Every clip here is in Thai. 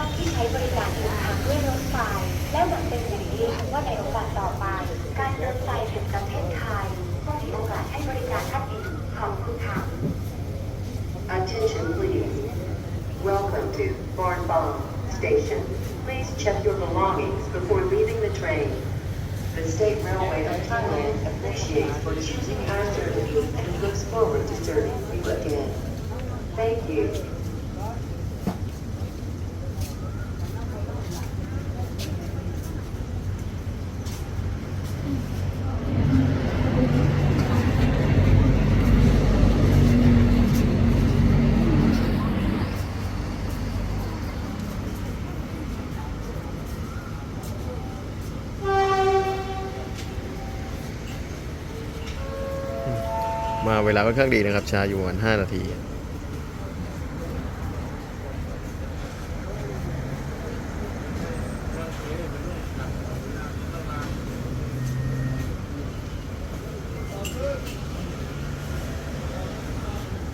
ารทุกท่านที่ใช้บริการเดินทางด้วยรถไฟ และหวังเป็นอย่างยิ่งว่าในโอกาสต่อไป การรถไฟแห่งประเทศไทยก็มีโอกาสให้บริการท่านอีกขอบคุณค่ะ Attention please. Welcome to Barnbong Station. Please check your belongings before leaving the train. The State Railway of Thailand appreciates for choosing our service and looks forward to serving you again. Thank you. มาเวลาค่อนข้างดีนะครับ ชาอยู่ประมาณ5นาที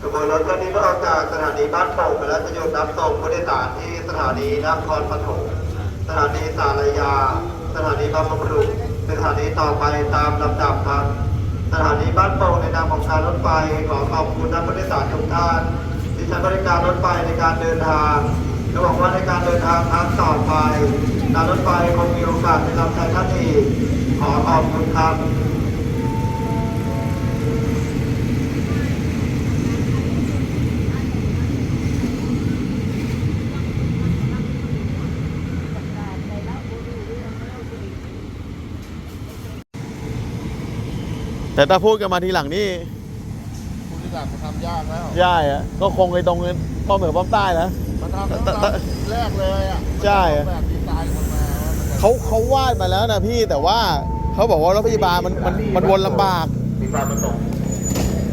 ขบวนรถคันนี้ก็ออกจากสถานีบ้านโป่งไปแล้วจะหยุดรับส่งผู้โดยสารที่สถานีนครปฐมสถานีสารยา สถานีบางบำรุงสถานีต่อไปตามลำดับครับ สถานีบ้านโป่งในนามของการรถไฟขอขอบคุณนักผู้โดยสารทุกท่านที่ใช้บริการรถไฟในการเดินทางและหวังว่าในการเดินทางครั้งต่อไปการรถไฟคงมีโอกาสได้รับใช้ท่านอีกขอขอบคุณครับ แต่ถ้าพูดกันมาทีหลังนี่ผู้ที่สั่งมาทำยากแล้วย่ายอะก็คงไปตรงป้อมเหนือป้อมใต้แล้วมันทำตั้งแต่แต่แต่แรกเลยอะใช่ มันแบบดีไซน์มันมาว่ามันจะเขาเขาวาดมาแล้วนะพี่แต่ว่าเขาบอกว่ารถพยาบาลมันมันมันวนลำบาก มีความประสงค์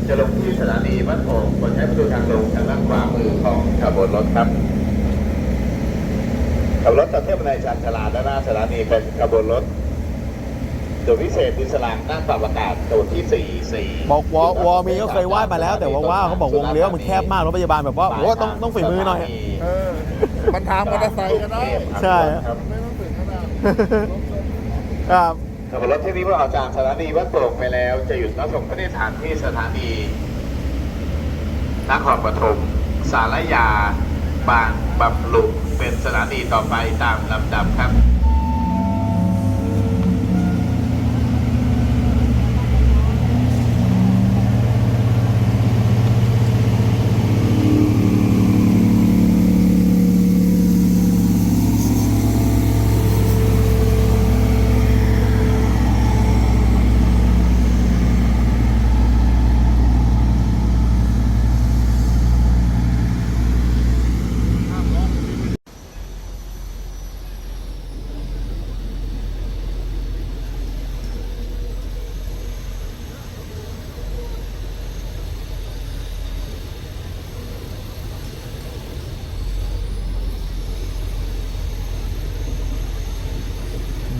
จะลงที่สถานีบ้านโป่งกดใช้ประตูทางลงทางด้านขวามือของขบวนรถครับขบวนรถจะเทียบในชานชาลาด้านหน้าสถานีเป็นขบวนรถ ตัวพิเศษดิสลางนั่งปรับอากาศตัวที่สี่สี่บอกวอวอมีก็เคยวาดมาแล้ว แต่ว่าว่าเขาบอกวงเลี้ยวมันแคบมากรถพยาบาลแบบว่าโอ้ต้องต้องฝีมือหน่อย เออมันทำมอเตอร์ไซค์ก็ได้ใช่ครับไม่ต้องถึงขนาดครับขบวนรถที่นี้เมื่อออกจากสถานีบ้านโป่งไปแล้ว จะหยุดรับส่งผู้โดยสารที่สถานีนครปฐมสารยา บางบำรุงเป็นสถานีต่อไปตามลำดับครับ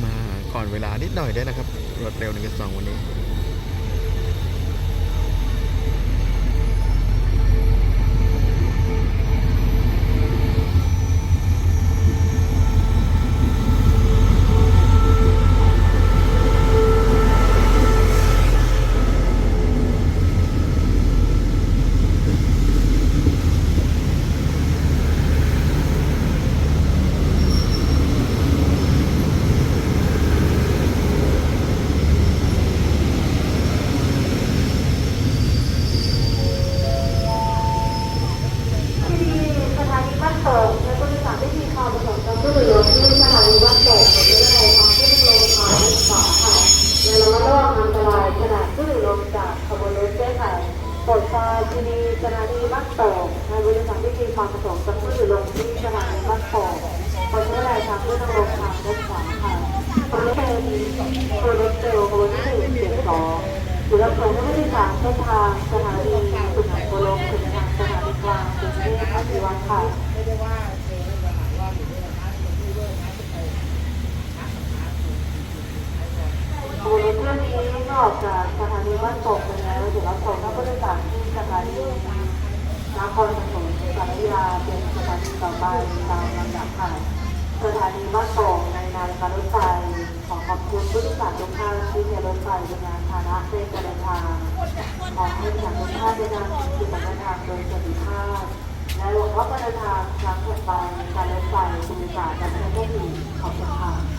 มาก่อน เวลานิดหน่อยด้วยนะครับรถเร็วหนึ่งสองวันนี้ ที่สถานีบ้านโป่งและผู้โดยสารที่มีความประสงค์จะขึ้นรถที่สถานีบ้านโป่งหรือในทางที่ลงทางที่สองค่ะในระมัดระวังอันตรายขณะขึ้นลงจากขบวนรถเส้นไหนโปรดทราบที่นี่ สถานีบ้านโป่งในบริษัทที่มีความประสงค์จะขึ้นลงที่สถานีบ้านโป่งโปรดใช้รทางเพื่อลงทางรถขวาค่ะขบวนรถเร็วขบวนรถเร็วขบวนที่หนึ่งเจ็ดสองหรือรับส่งผู้โดยสารเส้นทางสถานีสุขโกลกถึงทางสถานีกลางกรุงเทพอภิวัตค่ะ ขบวนรถเที่ยวนี้นอกจากสถานีบ้านโป่งไปแล้วเดี๋ยวเราส่งนักบริการที่สถานี น ครปฐมสารยาเป็นสถานีต่อไปตามลำดับค่ะสถานีบ้านโป่งในนาฬิการรถไฟขอขอบคุณผู้โดยสารทุกท่านที่ใช้รถไฟเป็นยานพานะในการเดินทางขอให้ผู้โดยสารทุกท่านได้นำสิ่งเดินทางโดยสวัสดิภาพและหวังว่าการเดินทางครั้งต่อไปการรถไฟจะมีการดำเนินได้ดีขอบคุณค่ะ